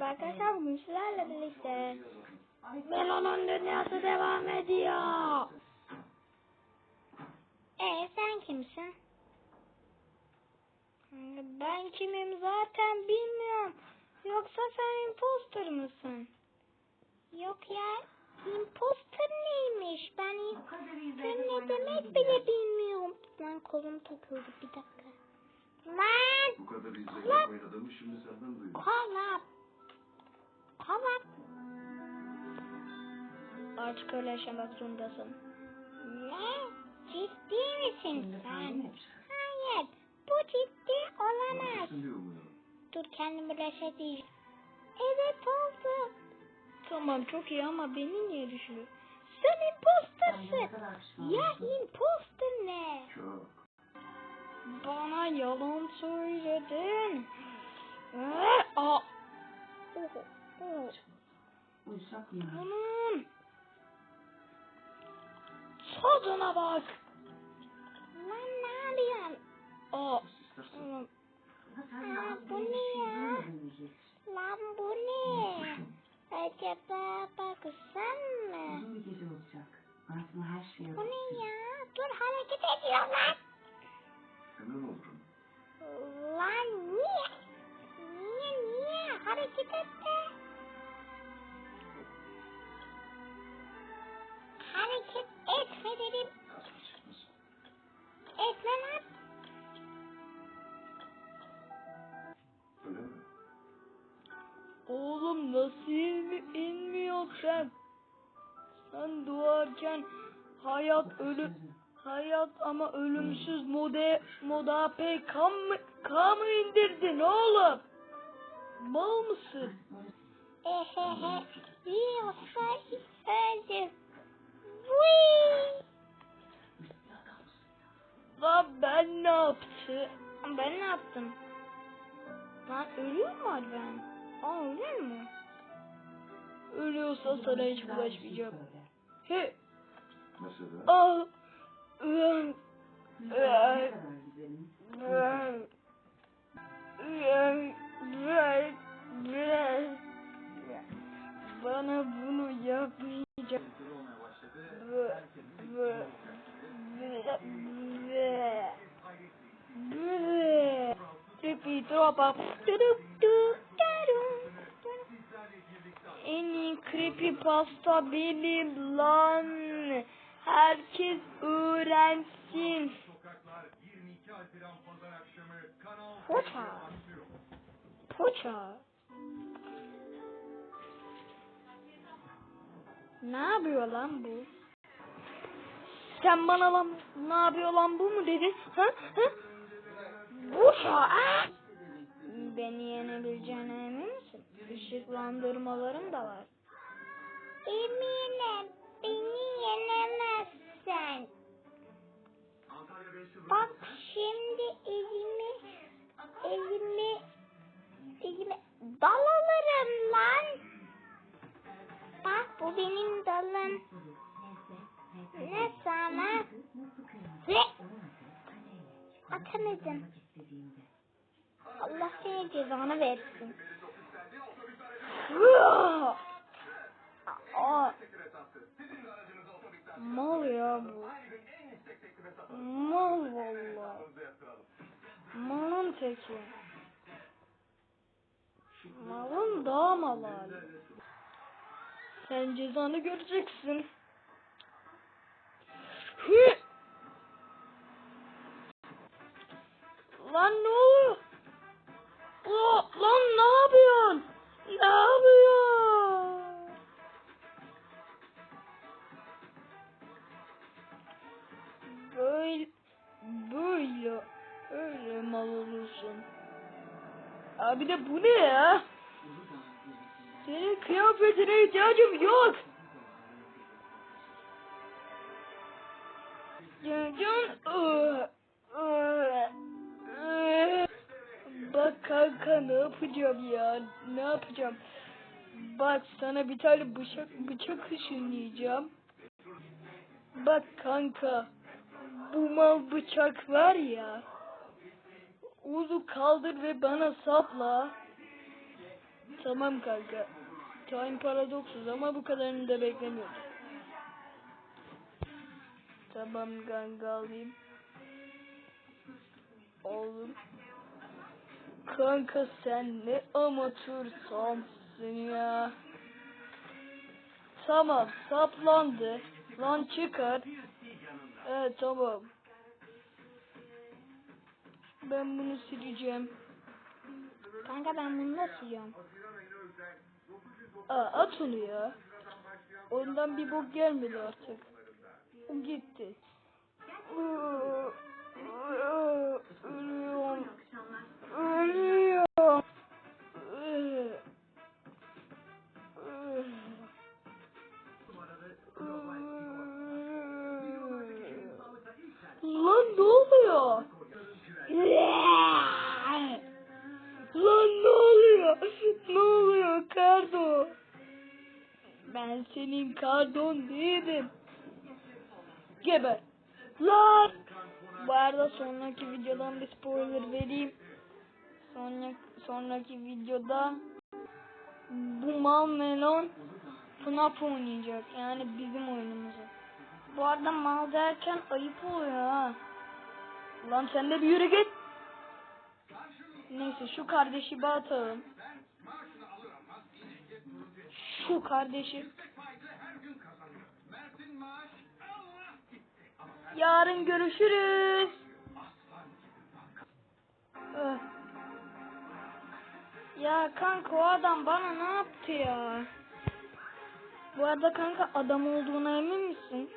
merhaba arkadaşlar. Bugün sizlerle birlikte Melon'un dünyası devam ediyor. E sen kimsin? Ben kimim zaten bilmiyorum. Yoksa sen imposter mısın? Yok ya. Imposter neymiş? Ben imposter ne demek bile bilmiyorum. Lan kolum takıldı bir dakika. Lan! Bu kadar izleyip Lan! oynadığımı şimdi senden duydum. Hala. Hala. Artık öyle yaşamak zorundasın. Ne? Ciddi misin sen? Hayır. Bu ciddi olamaz. Dur kendimi reset diyeceğim. Evet oldu. Tamam çok iyi ama beni niye düşürüyor? Sen impostersın. Ya imposter ne? Çok. Bana yalan söyledin. Bunun tadına bak. Lan ne yapıyorsun? Aa. Aa, bu ne ya? Lan bu ne? Acaba baksan mı? Uzun bir gece olacak. Aslında her şey Bu ne ya? Dur hareket ediyor lan. Hemen Oğlum nasıl inmi inmiyor sen? Sen doğarken hayat ölü hayat ama ölümsüz mode moda AP kam mı, kam mı indirdin oğlum? Mal mısın? Ehehe. Yoksa öldüm. Lan ben ne yaptım? Ben ne yaptım? Lan ölüyor mu Adven? Aa ölüyor mu? Ölüyorsa sana hiç bulaşmayacağım. He, Mesela? Ne kadar güzelim. ıı, ıı, ıı, ıı. Bana bunu yapmayacak. Vı, vı, vı. Vı. Tipi tropa. Dudup dup creepypasta benim lan. Herkes öğrensin. Poça. Poça. Ne yapıyor lan bu? Sen bana lan ne yapıyor lan bu mu dedin? Ha? Ha? Poça. ah! Beni yenebileceğine emin misin? Işıklandırmalarım da var. Eminim. Beni yenemezsen. Bak şimdi elimi elimi elimi dal alırım lan. Bak bu benim dalım. Ne sana? Ne? Atamadım. Allah seni cezanı versin. Mal ya bu. Mal valla. Malın teki. Malın daha mal hali. Sen cezanı göreceksin. Hı! Abi de bu ne ya? Senin kıyafetine ihtiyacım yok. Iı, ıı, ıı. Bak kanka ne yapacağım ya? Ne yapacağım? Bak sana bir tane bıçak bıçak ışınlayacağım. Bak kanka. Bu mal bıçak var ya. Onu kaldır ve bana sapla. Tamam kanka. Time paradoksuz ama bu kadarını da beklemiyordum. Tamam kanka alayım. Oğlum. Kanka sen ne amatör samsın ya. Tamam saplandı. Lan çıkar. Evet tamam. Ben bunu sileceğim. Kanka ben bunu da siliyorum. Aa, at onu ya. Ondan bir bok gelmedi artık. O gitti. Ölüyorum. Ölüyorum. Ben senin kardon değilim. Geber. Lan! Bu arada sonraki videodan bir spoiler vereyim. Sonraki, sonraki videoda bu mal melon FNAF oynayacak. Yani bizim oyunumuzu. Bu arada mal derken ayıp oluyor ha. Lan sen de bir yürü git. Neyse şu kardeşi bir atalım. Şu kardeşi. Yarın görüşürüz. Öh. Ya kanka o adam bana ne yaptı ya? Bu arada kanka adam olduğuna emin misin?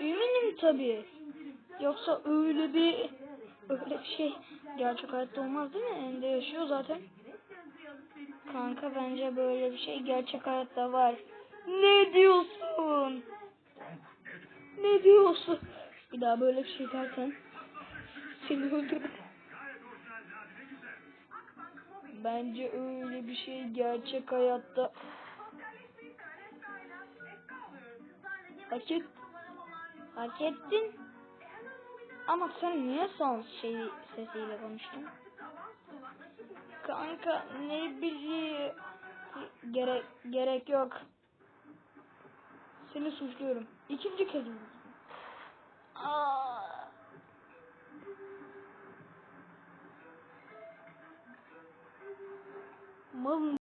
Eminim tabii. Yoksa öyle bir öyle bir şey gerçek hayatta olmaz değil mi? Ende yaşıyor zaten. Kanka bence böyle bir şey gerçek hayatta var. Ne diyorsun? Ne diyorsun? Bir daha böyle bir şey dersen seni öldürürüm. Bence öyle bir şey gerçek hayatta hak et hak ettin. Ama sen niye son şey sesiyle konuştun? Kanka ne bileyim gerek gerek yok. Seni suçluyorum. İkinci kez. Aa. Malın